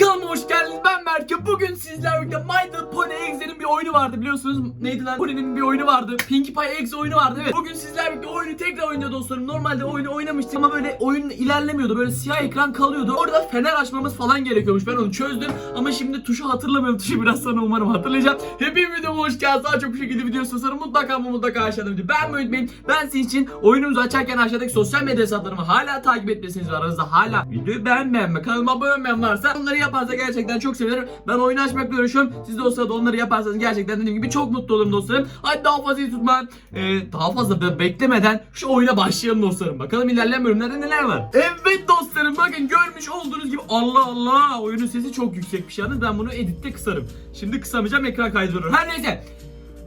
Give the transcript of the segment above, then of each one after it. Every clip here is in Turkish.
hoş geldiniz. Ben Berke. Bugün sizlerle birlikte My Little Pony Ex'lerin bir oyunu vardı biliyorsunuz. Neydi lan? Pony'nin bir oyunu vardı. Pinkie Pie X oyunu vardı. Evet. Bugün sizlerle birlikte oyunu tekrar oynuyor dostlarım. Normalde oyunu oynamıştık ama böyle oyun ilerlemiyordu. Böyle siyah ekran kalıyordu. Orada fener açmamız falan gerekiyormuş. Ben onu çözdüm. Ama şimdi tuşu hatırlamıyorum. Tuşu biraz sonra umarım hatırlayacağım. Hepiniz videoma hoş geldiniz. Daha çok bu şekilde video istiyorsanız mutlaka ama mutlaka aşağıda video. Ben unutmayın. Ben sizin için oyunumuzu açarken aşağıdaki sosyal medya hesaplarımı hala takip etmesiniz aranızda hala videoyu beğenmeyen ve kanalıma abone olmayan varsa onları yaparsa gerçekten çok sevinirim. Ben oyunu açmakla uğraşıyorum. Siz de o onları yaparsanız gerçekten dediğim gibi çok mutlu olurum dostlarım. Hadi daha fazla tutma. Ee, daha fazla be- beklemeden şu oyuna başlayalım dostlarım. Bakalım ilerleyen bölümlerde neler var. Evet dostlarım bakın görmüş olduğunuz gibi Allah Allah oyunun sesi çok yüksekmiş yalnız ben bunu editte kısarım. Şimdi kısamayacağım ekran kaydırıyorum. Her neyse.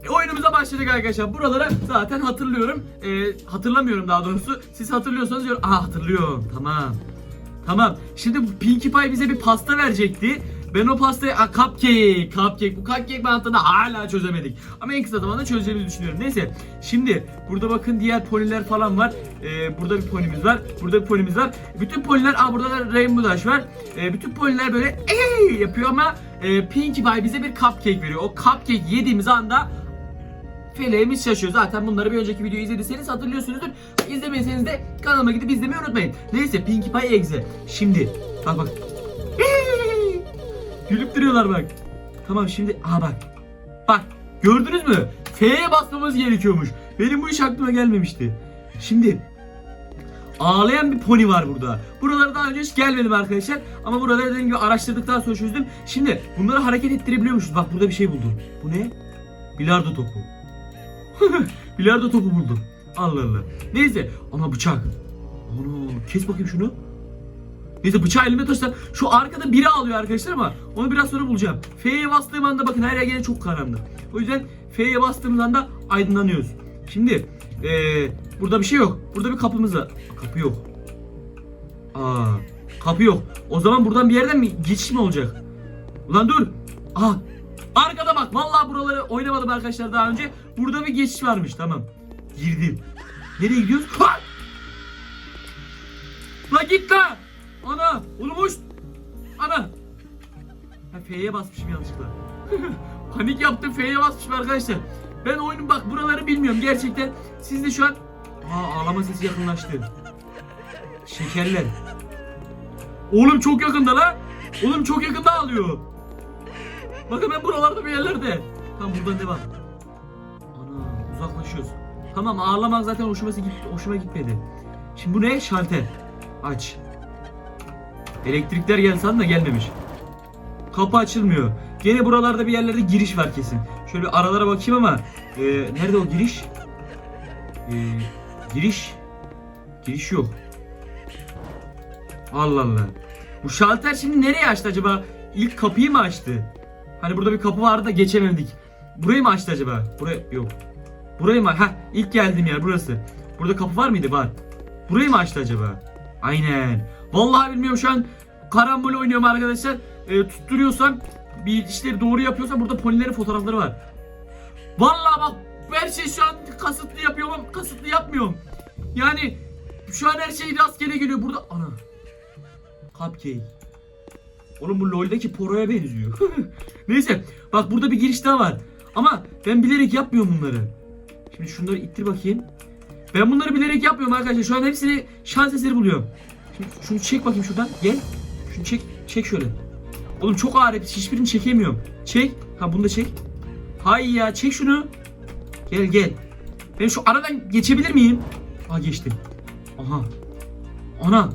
E, Oyunumuza başladık arkadaşlar. Buraları zaten hatırlıyorum. Ee, hatırlamıyorum daha doğrusu. Siz hatırlıyorsanız diyorum. Aa hatırlıyorum. Tamam. Tamam. Şimdi Pinkie Pie bize bir pasta verecekti. Ben o pastayı Aa, cupcake, cupcake. Bu cupcake mantığını hala çözemedik. Ama en kısa zamanda çözeceğimizi düşünüyorum. Neyse. Şimdi burada bakın diğer poniler falan var. Ee, burada bir ponimiz var. Burada bir ponimiz var. Bütün poniler, aa burada da Rainbow Dash var. Ee, bütün poniler böyle "Ey!" yapıyor ama e, Pinkie Pie bize bir cupcake veriyor. O cupcake yediğimiz anda feleğimiz şaşıyor. Zaten bunları bir önceki videoyu izlediyseniz hatırlıyorsunuzdur. İzlemediyseniz de kanalıma gidip izlemeyi unutmayın. Neyse Pinkie Pie Exe. Şimdi bak bak. Gülüp duruyorlar bak. Tamam şimdi aha bak. Bak gördünüz mü? F'ye basmamız gerekiyormuş. Benim bu iş aklıma gelmemişti. Şimdi Ağlayan bir pony var burada. Buralara daha önce hiç gelmedim arkadaşlar. Ama buraları dediğim gibi araştırdıktan sonra çözdüm. Şimdi bunları hareket ettirebiliyormuşuz. Bak burada bir şey buldum. Bu ne? Bilardo topu. Bilardo topu buldum. Allah Allah. Neyse. Ama bıçak. Onu kes bakayım şunu. Neyse bıçağı elime taşıdan. Şu arkada biri alıyor arkadaşlar ama onu biraz sonra bulacağım. F'ye bastığım anda bakın her yer gene çok karanlık. O yüzden F'ye bastığımız anda aydınlanıyoruz. Şimdi eee, burada bir şey yok. Burada bir kapımız var. Kapı yok. Aa, kapı yok. O zaman buradan bir yerden mi geçiş mi olacak? Ulan dur. Aa, arkada bak. Vallahi buraları oynamadım arkadaşlar daha önce. Burada bir geçiş varmış. Tamam. Girdim. Nereye gidiyoruz? Ha! La git la. Oğlum hoş. Ana. Ha, F'ye basmışım yanlışlıkla. Panik yaptım F'ye basmışım arkadaşlar. Ben oyunun bak buraları bilmiyorum gerçekten. Siz de şu an Aa ağlama sesi yakınlaştı. Şekerler. Oğlum çok yakında la. Oğlum çok yakında ağlıyor. Bakın ben buralarda bir yerlerde. Tamam buradan devam. Ana uzaklaşıyoruz. Tamam ağlamak zaten hoşuma, hoşuma gitmedi. Şimdi bu ne? Şalter. Aç. Elektrikler gelsen de gelmemiş. Kapı açılmıyor. Gene buralarda bir yerlerde giriş var kesin. Şöyle aralara bakayım ama e, nerede o giriş? E, giriş giriş yok. Allah Allah. Bu şalter şimdi nereye açtı acaba? İlk kapıyı mı açtı? Hani burada bir kapı vardı da geçemedik. Burayı mı açtı acaba? Buraya yok. Burayı mı? Heh ilk geldiğim yer burası. Burada kapı var mıydı? Var. Burayı mı açtı acaba? Aynen. Vallahi bilmiyorum şu an karambol oynuyorum arkadaşlar. E, tutturuyorsam bir işleri doğru yapıyorsam burada ponilerin fotoğrafları var. Vallahi bak her şey şu an kasıtlı yapıyorum ama kasıtlı yapmıyorum. Yani şu an her şey rastgele geliyor burada. Ana. Cupcake. Oğlum bu LoL'deki Poro'ya benziyor. Neyse bak burada bir giriş daha var. Ama ben bilerek yapmıyorum bunları. Şimdi şunları ittir bakayım. Ben bunları bilerek yapmıyorum arkadaşlar. Şu an hepsini şans eseri buluyorum. Şimdi şunu çek bakayım şuradan. Gel. Şunu çek. Çek şöyle. Oğlum çok ağır hepsi. Hiçbirini çekemiyorum. Çek. Ha bunu da çek. Hay ya çek şunu. Gel gel. Ben şu aradan geçebilir miyim? Ha geçtim. Aha. Ana.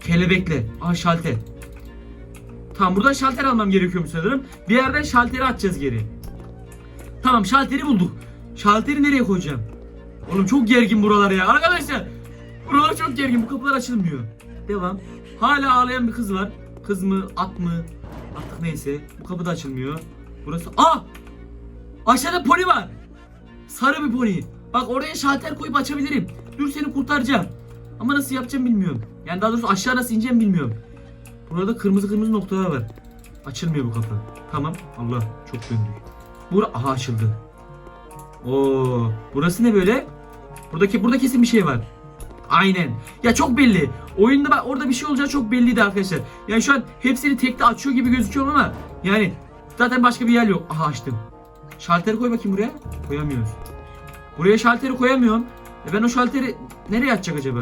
Kelebekle. Aa şalter. Tamam buradan şalter almam gerekiyormuş sanırım. Bir yerden şalteri atacağız geri. Tamam şalteri bulduk. Şalteri nereye koyacağım? Oğlum çok gergin buralar ya. Arkadaşlar. Buralar çok gergin. Bu kapılar açılmıyor. Devam. Hala ağlayan bir kız var. Kız mı? At mı? Artık neyse. Bu kapı da açılmıyor. Burası. Aa! Aşağıda pony var. Sarı bir pony. Bak oraya şalter koyup açabilirim. Dur seni kurtaracağım. Ama nasıl yapacağım bilmiyorum. Yani daha doğrusu aşağı nasıl ineceğim bilmiyorum. Burada kırmızı kırmızı noktalar var. Açılmıyor bu kapı. Tamam. Allah çok döndük. Bura aha açıldı. Oo, burası ne böyle? Buradaki burada kesin bir şey var. Aynen. Ya çok belli. Oyunda bak orada bir şey olacağı çok belliydi arkadaşlar. Yani şu an hepsini tekte açıyor gibi gözüküyorum ama yani zaten başka bir yer yok. Aha açtım. Şalteri koy bakayım buraya. Koyamıyoruz. Buraya şalteri koyamıyorum. E ben o şalteri nereye açacak acaba?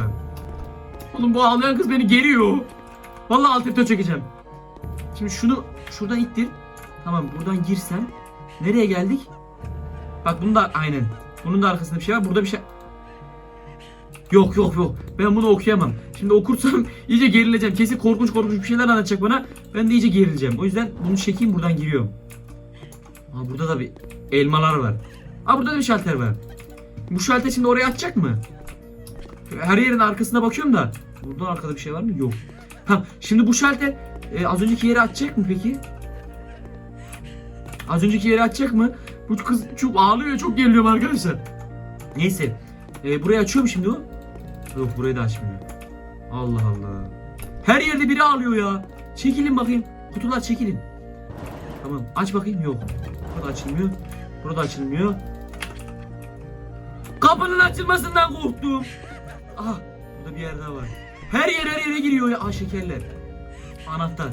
Oğlum bu ağlayan kız beni geriyor. Vallahi alt F4 çekeceğim. Şimdi şunu şuradan ittir. Tamam buradan girsem. Nereye geldik? Bak bunun da aynen. Bunun da arkasında bir şey var. Burada bir şey... Yok yok yok. Ben bunu okuyamam. Şimdi okursam iyice gerileceğim. Kesin korkunç korkunç bir şeyler anlatacak bana. Ben de iyice gerileceğim. O yüzden bunu çekeyim buradan giriyorum. Aa burada da bir elmalar var. Aa burada da bir şalter var. Bu şalter şimdi oraya atacak mı? Her yerin arkasına bakıyorum da. Burada arkada bir şey var mı? Yok. Tamam. Şimdi bu şalter e, az önceki yere atacak mı peki? Az önceki yere atacak mı? Bu kız çok ağlıyor. Çok geriliyorum arkadaşlar. Neyse. E, burayı açıyor mu şimdi o? Yok burayı da açmıyor. Allah Allah. Her yerde biri ağlıyor ya. Çekilin bakayım. Kutular çekilin. Tamam aç bakayım. Yok. Burada açılmıyor. Burada açılmıyor. Kapının açılmasından korktum. Aha burada bir yer daha var. Her yer her yere giriyor ya. Aa şekerler. Anahtar.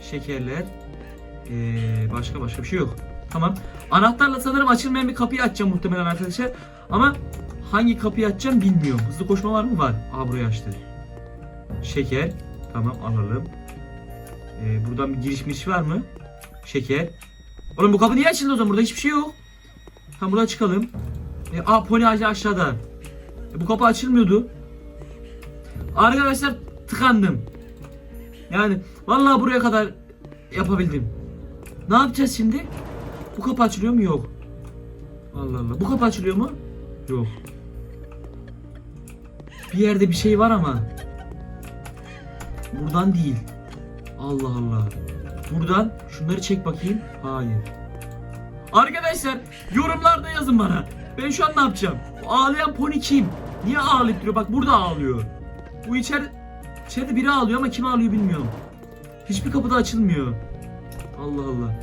Şekerler. Ee, başka başka bir şey yok. Tamam. Anahtarla sanırım açılmayan bir kapıyı açacağım muhtemelen arkadaşlar. Ama hangi kapıyı açacağım bilmiyorum. Hızlı koşma var mı? Var. Aa burayı açtı. Şeker. Tamam alalım. Ee, buradan bir giriş giriş var mı? Şeker. Oğlum bu kapı niye açıldı o zaman? Burada hiçbir şey yok. Tamam buradan çıkalım. E, aa pony ağacı aşağıda. E, bu kapı açılmıyordu. Arkadaşlar tıkandım. Yani vallahi buraya kadar yapabildim. Ne yapacağız şimdi? Bu kapı açılıyor mu? Yok. Allah Allah. Bu kapı açılıyor mu? Yok. Bir yerde bir şey var ama. Buradan değil. Allah Allah. Buradan şunları çek bakayım. Hayır. Arkadaşlar yorumlarda yazın bana. Ben şu an ne yapacağım? Bu ağlayan pony kim? Niye ağlayıp duruyor? Bak burada ağlıyor. Bu içeride, içeride biri ağlıyor ama kim ağlıyor bilmiyorum. Hiçbir kapıda açılmıyor. Allah Allah.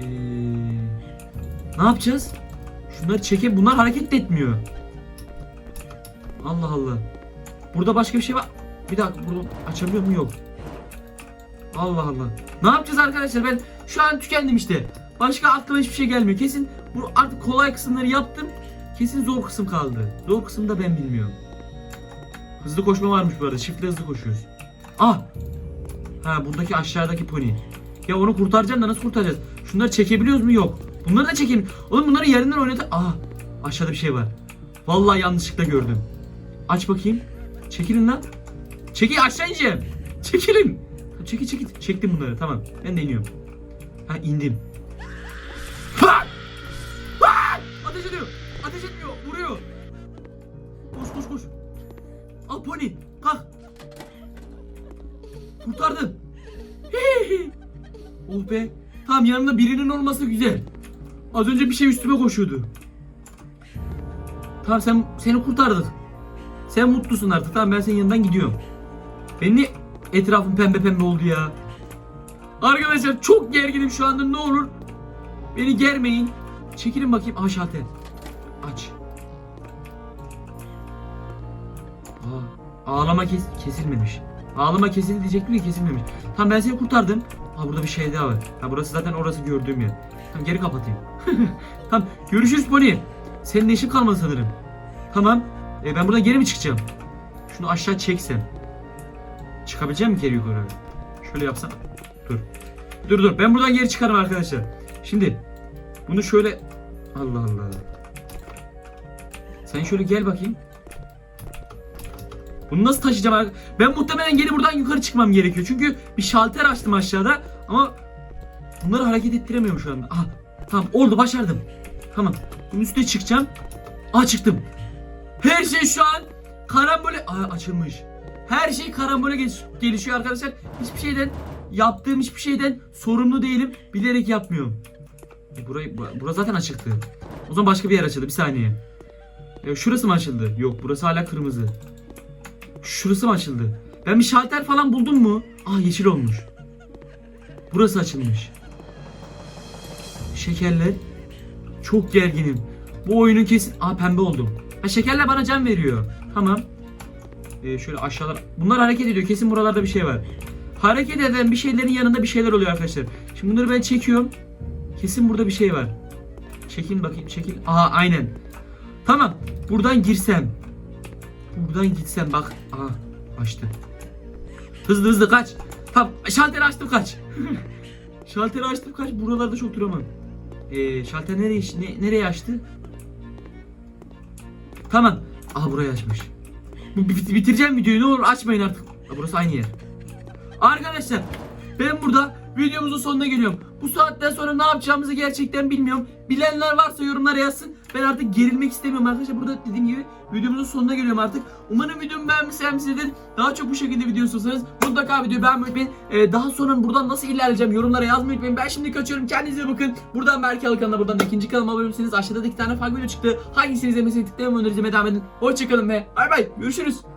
Ee, ne yapacağız? Şunları çekip bunlar hareket etmiyor. Allah Allah. Burada başka bir şey var. Bir dakika bunu açabiliyor mu? Yok. Allah Allah. Ne yapacağız arkadaşlar? Ben şu an tükendim işte. Başka aklıma hiçbir şey gelmiyor. Kesin bu artık kolay kısımları yaptım. Kesin zor kısım kaldı. Zor kısım da ben bilmiyorum. Hızlı koşma varmış bu arada. Çiftle hızlı koşuyoruz. Ah! Ha buradaki aşağıdaki pony. Ya onu kurtaracağım da nasıl kurtaracağız? Şunları çekebiliyoruz mu? Yok. Bunları da çekeyim. Oğlum bunları yerinden oynadı. Aha! Aşağıda bir şey var. Vallahi yanlışlıkla gördüm. Aç bakayım. Çekilin lan. Çekil aşağı ineceğim. Çekilin. Çekil çekil. Çektim bunları tamam. Ben de iniyorum. Ha indim. Ha! Ha! Ateş ediyor. Ateş etmiyor. Vuruyor. Koş koş koş. Al pony. Kalk. Kurtardım. Hihi. oh be. Tamam yanında birinin olması güzel. Az önce bir şey üstüme koşuyordu. Tamam sen seni kurtardık. Sen mutlusun artık. Tamam ben senin yanından gidiyorum. Benim niye etrafım pembe pembe oldu ya? Arkadaşlar çok gerginim şu anda ne olur. Beni germeyin. Çekilin bakayım. Aha şalter. Aç. Aa, ağlama kes kesilmemiş. Ağlama kesildi diyecektim ya kesilmemiş. Tamam ben seni kurtardım. Ha burada bir şey daha var. Ha burası zaten orası gördüğüm yer. Tamam geri kapatayım. tamam görüşürüz Pony. Senin de işin kalmadı sanırım. Tamam. E, ben buradan geri mi çıkacağım? Şunu aşağı çeksem. Çıkabileceğim mi geri yukarı? Şöyle yapsam. Dur. Dur dur. Ben buradan geri çıkarım arkadaşlar. Şimdi bunu şöyle Allah Allah. Sen şöyle gel bakayım. Bunu nasıl taşıyacağım? Ben muhtemelen geri buradan yukarı çıkmam gerekiyor. Çünkü bir şalter açtım aşağıda ama bunları hareket ettiremiyorum şu anda. Aha, tamam oldu başardım. Tamam. Bunun üstüne çıkacağım. Aa çıktım. Her şey şu an karambole açılmış. Her şey karambole geliş- gelişiyor arkadaşlar. Hiçbir şeyden yaptığım hiçbir şeyden sorumlu değilim. Bilerek yapmıyorum. E, burayı bura, bura zaten açıktı. O zaman başka bir yer açıldı. Bir saniye. E, şurası mı açıldı? Yok burası hala kırmızı. Şurası mı açıldı? Ben bir şalter falan buldum mu? Aa yeşil olmuş. Burası açılmış. Şekerler. Çok gerginim. Bu oyunun kesin... Aa pembe oldum. Ha şekerler bana can veriyor. Tamam. Ee, şöyle aşağılar. Bunlar hareket ediyor. Kesin buralarda bir şey var. Hareket eden bir şeylerin yanında bir şeyler oluyor arkadaşlar. Şimdi bunları ben çekiyorum. Kesin burada bir şey var. Çekin bakayım çekin. Aa aynen. Tamam. Buradan girsem. Buradan gitsem bak. Aha açtı. Hızlı hızlı kaç. Tamam şalteri açtım kaç. şalteri açtım kaç. Buralarda çok duramam. Ee, şalter nereye, ne, nereye açtı? Tamam. Aa burayı açmış. Bu bit- bitireceğim videoyu ne olur açmayın artık. Aa, burası aynı yer. Arkadaşlar ben burada videomuzun sonuna geliyorum. Bu saatten sonra ne yapacağımızı gerçekten bilmiyorum. Bilenler varsa yorumlara yazsın. Ben artık gerilmek istemiyorum arkadaşlar. Burada dediğim gibi videomuzun sonuna geliyorum artık. Umarım videomu beğenmişsinizdir. Daha çok bu şekilde video istiyorsanız mutlaka videoyu beğenmeyi unutmayın. Ee, daha sonra buradan nasıl ilerleyeceğim yorumlara yazmayı unutmayın. Ben şimdi kaçıyorum. Kendinize bakın. Buradan belki Alı kanalına buradan da ikinci kanalıma abone olursanız aşağıda da iki tane farklı video çıktı. Hangisini izlemesini tıklamayı önereceğime devam edin. Hoşçakalın ve bay bay. Görüşürüz.